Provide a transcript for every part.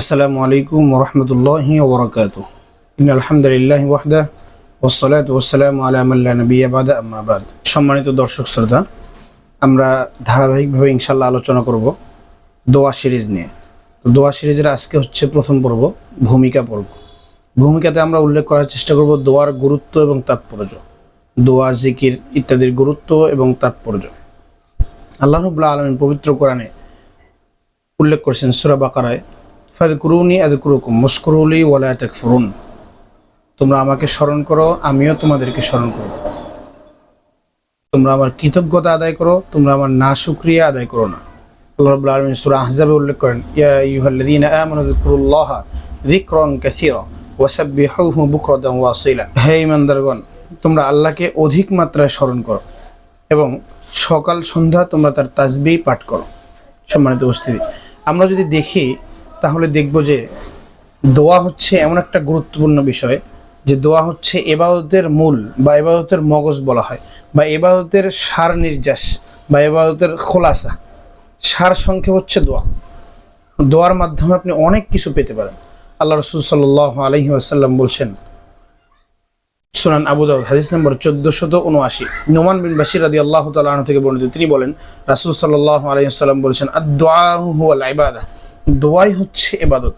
আসসালামু আলাইকুম ওরহমতুল্লাহি ওবরাকাত। আলহামদুলিল্লাহ ওয়াহদা ওসলাত ওসালাম আলামাল্লা নবী আবাদ আম্মাবাদ সম্মানিত দর্শক শ্রোতা, আমরা ধারাবাহিকভাবে ইনশাল্লাহ আলোচনা করব দোয়া সিরিজ নিয়ে। তো দোয়া সিরিজের আজকে হচ্ছে প্রথম পর্ব, ভূমিকা পর্ব। ভূমিকাতে আমরা উল্লেখ করার চেষ্টা করব দোয়ার গুরুত্ব এবং তাৎপর্য। দোয়া, জিকির ইত্যাদির গুরুত্ব এবং তাৎপর্য। আল্লাহ রবুল্লা আলমিন পবিত্র কোরআনে উল্লেখ করেছেন সুরা বাকারায় ফাদকুরুনি আদকুরুকুম মুস্করুলি ওয়ালা তাকফুরুন। তোমরা আমাকে স্মরণ করো, আমিও তোমাদেরকে স্মরণ করব। তোমরা আমার কৃতজ্ঞতা আদায় করো, তোমরা আমার না শুকরিয়া আদায় করো না। আল্লাহ রাব্বুল আলামিন সূরা আহজাবে উল্লেখ করেন, ইয়া আইয়ুহাল্লাযীনা আমানু যকুরুল্লাহ যিকরান কাসীরা ওয়াসাব্বিহুহু বুকরাতান ওয়া আসীলা। হে ঈমানদারগণ, তোমরা আল্লাহকে অধিক মাত্রায় স্মরণ করো এবং সকাল সন্ধ্যা তোমরা তার তাসবিহ পাঠ করো। সম্মানিত উপস্থিতি, আমরা যদি দেখি তাহলে দেখব যে দোয়া হচ্ছে এমন একটা গুরুত্বপূর্ণ বিষয় যে দোয়া হচ্ছে এবাদতের মূল বা এবাদতের মগজ বলা হয় বা এবাদতের সার নির্যাস বা এবাদতের খোলাসা। সার সংক্ষেপ হচ্ছে দোয়া। দোয়ার মাধ্যমে আপনি অনেক কিছু পেতে পারেন। আল্লাহ রসুল সাল্লাহ আলহি আসাল্লাম বলছেন সুনান আবু দাউদ, হাদিস নম্বর চোদ্দশত উনআশি। নোমান বিন বাশির রাদি আল্লাহ তালন থেকে বর্ণিত। তিনি বলেন, রাসুল সাল্লাহ আলহিহাল্লাম বলছেন আদোয়াল ইবাদা। দোয়াই হচ্ছে এবাদত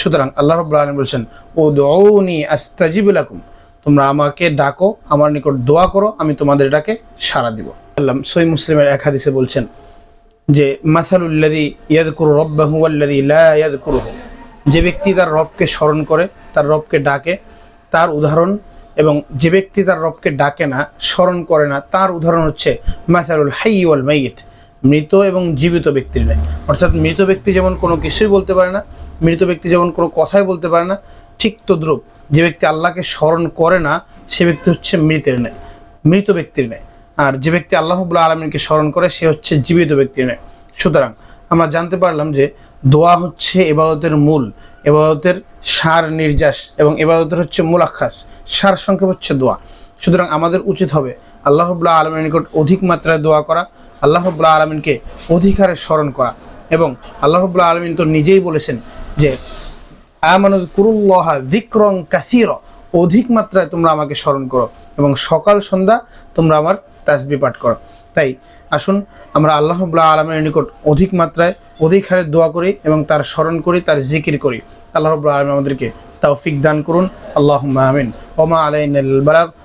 সুতরাং আল্লাহ রব আলম বলছেন ও দৌনি আস্তাজিবুলাকুম তোমরা আমাকে ডাকো, আমার নিকট দোয়া করো, আমি তোমাদের ডাকে সাড়া দিব। আল্লাহ সই মুসলিমের এক হাদিসে বলছেন যে মাসালুল্লাদি ইয়াদ করু রব্বাহু আল্লাদি লা ইয়াদ করুহু যে ব্যক্তি তার রবকে স্মরণ করে, তার রবকে ডাকে, তার উদাহরণ এবং যে ব্যক্তি তার রবকে ডাকে না, স্মরণ করে না, তার উদাহরণ হচ্ছে, মাসালুল হাই ওয়াল মাইয়িত। মৃত এবং জীবিত ব্যক্তির নেয় অর্থাৎ মৃত ব্যক্তি যেমন কোনো কিছুই বলতে পারে না, মৃত ব্যক্তি যেমন কোনো কথাই বলতে পারে না, ঠিক তদ্রুপ যে ব্যক্তি আল্লাহকে স্মরণ করে না, সে ব্যক্তি হচ্ছে মৃতের নেয় মৃত ব্যক্তির নেয় আর যে ব্যক্তি আল্লাহবুল্লাহ আলমিনকে স্মরণ করে, সে হচ্ছে জীবিত ব্যক্তির নেয় সুতরাং আমরা জানতে পারলাম যে দোয়া হচ্ছে এবাদতের মূল, এবাদতের সার নির্যাস এবং এবাদতের হচ্ছে মূলাক্ষাস, সার সংক্ষেপ হচ্ছে দোয়া। সুতরাং আমাদের উচিত হবে আল্লাহবুল্লাহ আলমের নিকট অধিক মাত্রায় দোয়া করা আল্লাহবুল্লাহ আলমিনকে অধিকারে স্মরণ করা এবং আল্লাহবুল্লাহ আলমিন তো নিজেই বলেছেন যে আমানুদ কুরুল্লাহ দিক্রং কাসির অধিক মাত্রায় তোমরা আমাকে স্মরণ করো এবং সকাল সন্ধ্যা তোমরা আমার তাসবি পাঠ করো। তাই আসুন আমরা আল্লাহবুল্লাহ আলমের নিকট অধিক মাত্রায় অধিক হারে দোয়া করি এবং তার স্মরণ করি, তার জিকির করি। আল্লাহ রবুল্লাহ আলম আমাদেরকে তৌফিক দান করুন। আল্লাহ আমিন। ওমা আলাইন বালাগ।